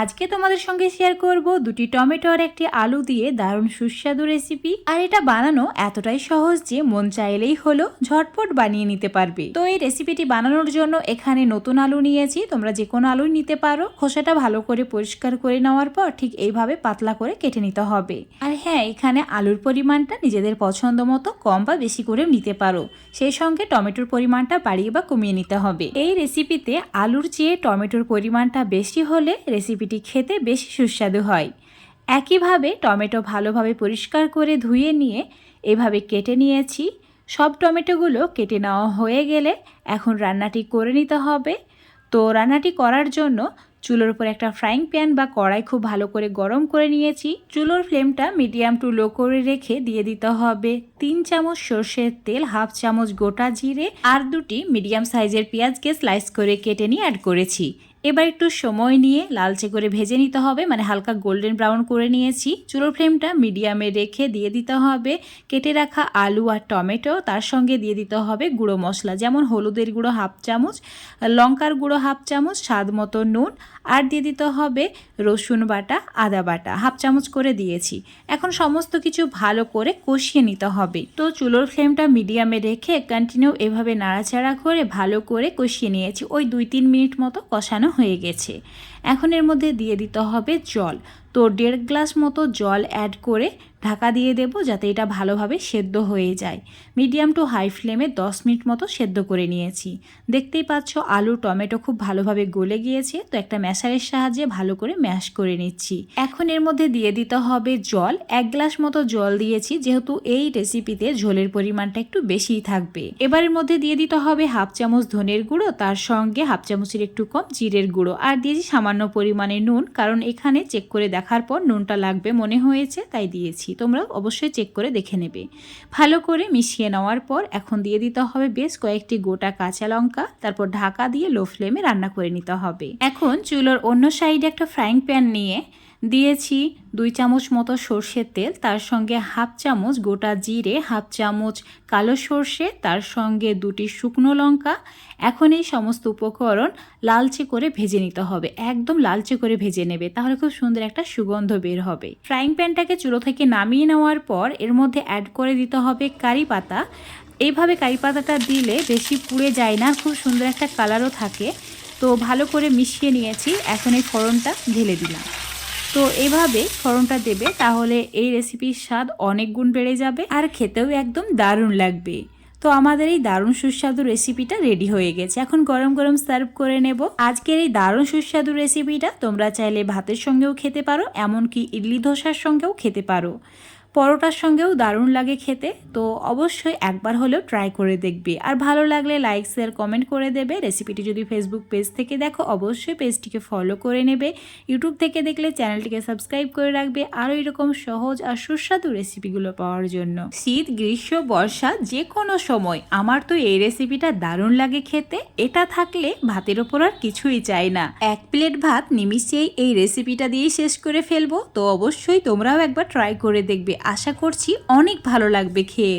আজকে তোমাদের সঙ্গে শেয়ার করব দুটি টমেটো আর একটি আলু দিয়ে দারুণ সুস্বাদু রেসিপি আর এটা বানানো এতটাই সহজ যে মন চাইলেই হলো ঝটপট বানিয়ে নিতে পারবে। তো এই রেসিপিটি বানানোর জন্য এখানে নতুন আলু নিয়েছি, তোমরা যে কোনো আলুই নিতে পারো। খোসাটা ভালো করে পরিষ্কার করে নেওয়ার পর ঠিক এইভাবে পাতলা করে কেটে নিতে হবে। আর হ্যাঁ এখানে আলুর পরিমাণটা নিজেদের পছন্দ মতো কম বা বেশি করেও নিতে পারো। সেই সঙ্গে টমেটোর পরিমাণটা বাড়িয়ে বা কমিয়ে নিতে হবে। এই রেসিপিতে আলুর চেয়ে টমেটোর পরিমাণটা বেশি হলে রেসিপিটি খেতে বেশি সুস্বাদু হয়। একইভাবে টমেটো ভালোভাবে পরিষ্কার করে ধুয়ে নিয়ে এভাবে কেটে নিয়েছি। সব টমেটোগুলো কেটে নেওয়া হয়ে গেলে এখন রান্নাটি করে নিতে হবে। তো রান্নাটি করার জন্য চুলোর উপর একটা ফ্রাইং প্যান বা কড়াই খুব ভালো করে গরম করে নিয়েছি। চুলোর ফ্লেমটা মিডিয়াম টু লো করে রেখে দিয়ে দিতে হবে তিন চামচ সর্ষের তেল, হাফ চামচ গোটা জিরে আর দুটি মিডিয়াম সাইজের পেঁয়াজকে স্লাইস করে কেটে নিয়ে অ্যাড করেছি। এবার একটু সময় নিয়ে লালচে করে ভেজে নিতে হবে। মানে হালকা গোল্ডেন ব্রাউন করে নিয়েছি। চুলোর ফ্লেমটা মিডিয়ামে রেখে দিয়ে দিতে হবে। কেটে রাখা আলু আর টমেটো, তার সঙ্গে দিয়ে দিতে হবে গুঁড়ো মশলা, যেমন হলুদের গুঁড়ো হাফ চামচ, লঙ্কার গুঁড়ো হাফ চামচ, স্বাদ মতো নুন, আর দিয়ে দিতে হবে রসুন বাটা, আদা বাটা, হাফ চামচ করে দিয়েছি। এখন সমস্ত কিছু ভালো করে কষিয়ে নিতে হবে। তো চুলোর ফ্লেমটা মিডিয়ামে রেখে কন্টিনিউ এভাবে নাড়াচাড়া করে ভালো করে কষিয়ে নিয়েছি। ওই দুই তিন মিনিট মতো কষানো হয়ে গেছে। এখন এর মধ্যে দিয়ে দিতে হবে জল। তো দেড় গ্লাস মতো জল অ্যাড করে ঢাকা দিয়ে দেব যাতে এটা ভালোভাবে সেদ্ধ হয়ে যায়। মিডিয়াম টু হাই ফ্লেমে 10 মিনিট মতো সেদ্ধ করে নিয়েছি। দেখতেই পাচ্ছ আলু টমেটো খুব ভালোভাবে গলে গিয়েছে, তো একটা ম্যাশারের সাহায্যে ভালো করে ম্যাশ করে নিচ্ছি। এখন এর মধ্যে দিয়ে দিতে হবে জল। এক গ্লাস মতো জল দিয়েছি, যেহেতু এই রেসিপিতে ঝোলের পরিমাণটা একটু বেশিই থাকবে। এবারের মধ্যে দিয়ে দিতে হবে হাফ চামচ ধনের গুঁড়ো, তার সঙ্গে হাফ চামচের একটু কম জিরের গুঁড়ো। আর দিয়েছি সামান্য পরিমাণে নুন, কারণ এখানে চেক করে দেখার পর নুনটা লাগবে মনে হয়েছে, তাই দিয়েছি। তোমরা অবশ্যই চেক করে দেখে নেবে। ভালো করে মিশিয়ে নেওয়ার পর এখন দিয়ে দিতে হবে বেশ কয়েকটি গোটা কাঁচা লঙ্কা, তারপর ঢাকা দিয়ে লো ফ্লেমে রান্না করে নিতে হবে। এখন চুলোর অন্য সাইডে একটা ফ্রাইং প্যান নিয়ে দিয়েছি দুই চামচ মতো সর্ষের তেল, তার সঙ্গে হাফ চামচ গোটা জিরে, হাফ চামচ কালো সর্ষে, তার সঙ্গে দুটি শুকনো লঙ্কা। এখন এই সমস্ত উপকরণ লালচে করে ভেজে নিতে হবে, একদম লালচে করে ভেজে নেবে, তাহলে খুব সুন্দর একটা সুগন্ধ বের হবে। ফ্রাইং প্যানটাকে চুলো থেকে নামিয়ে নেওয়ার পর এর মধ্যে অ্যাড করে দিতে হবে কারি পাতা। এইভাবে কারি পাতাটা দিলে বেশি পুড়ে যায় না, খুব সুন্দর একটা কালারও থাকে। তো ভালো করে মিশিয়ে নিয়েছি, এখন এই ফোড়নটা ঢেলে দিলাম। তো এভাবে ফোড়নটা দেবে, তাহলে এই রেসিপির স্বাদ অনেক গুণ বেড়ে যাবে আর খেতেও একদম দারুণ লাগবে। তো আমাদের এই দারুণ সুস্বাদু রেসিপিটা রেডি হয়ে গেছে। এখন গরম গরম সার্ভ করে নেব। আজকের এই দারুণ সুস্বাদু রেসিপিটা তোমরা চাইলে ভাতের সঙ্গেও খেতে পারো, এমনকি ইডলি ধোসার সঙ্গেও খেতে পারো। পরোটার সঙ্গেও দারুণ লাগে খেতে, তো অবশ্যই একবার হলেও ট্রাই করে দেখবে। আর ভালো লাগলে লাইক শেয়ার কমেন্ট করে দেবে। রেসিপিটি যদি ফেসবুক পেজ থেকে দেখো, অবশ্যই পেজটিকে ফলো করে নেবে। ইউটিউব থেকে দেখলে চ্যানেলটিকে সাবস্ক্রাইব করে রাখবে। আরও এরকম সহজ আর সুস্বাদু রেসিপিগুলো পাওয়ার জন্য। শীত, গ্রীষ্ম, বর্ষা যে কোনো সময়, আমার তো এই রেসিপিটা দারুণ লাগে খেতে। এটা থাকলে ভাতের ওপর আর কিছুই চাই না। এক প্লেট ভাত, নিমিশেই এই রেসিপিটা দিয়েই শেষ করে ফেলব। তো অবশ্যই তোমরাও একবার ট্রাই করে দেখবে। আশা করছি অনেক ভালো লাগবে খেয়ে।